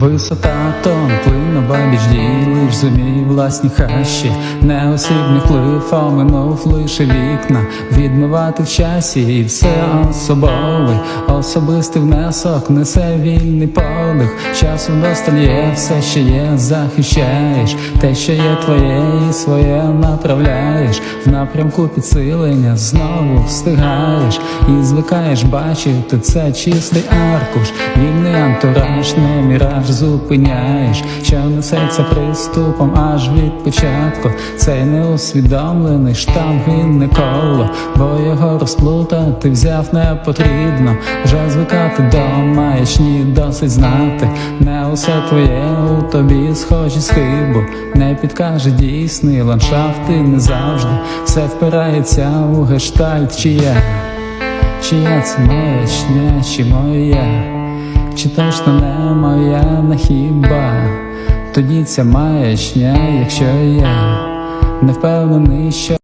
Висота тон, плино бабіч ділиш, зумій власні хащі, неосібний вплив, оминув лише вікна, відмивати в часі і все особовий, особистий внесок, несе вільний подих, часу є, все що є, захищаєш, те, що є твоє, і своє направляєш, в напрямку підсилення знову встигаєш. І звикаєш бачити це чистий аркуш, вільний антураж, не міраж зупиняєш, що несеться приступом аж від початку. Цей неусвідомлений штам він не коло, бо його розплутати взяв не потрібно. Вже звикати до маячні досить знати. Не усе твоє у тобі схожі схибу, не підкаже дійсний ландшафт і не завжди все впирається у гештальт, чия, чия це маячня, чи моя. Чи точно не моя не хіба? Тоді ця маячня, якщо я не впевнений, що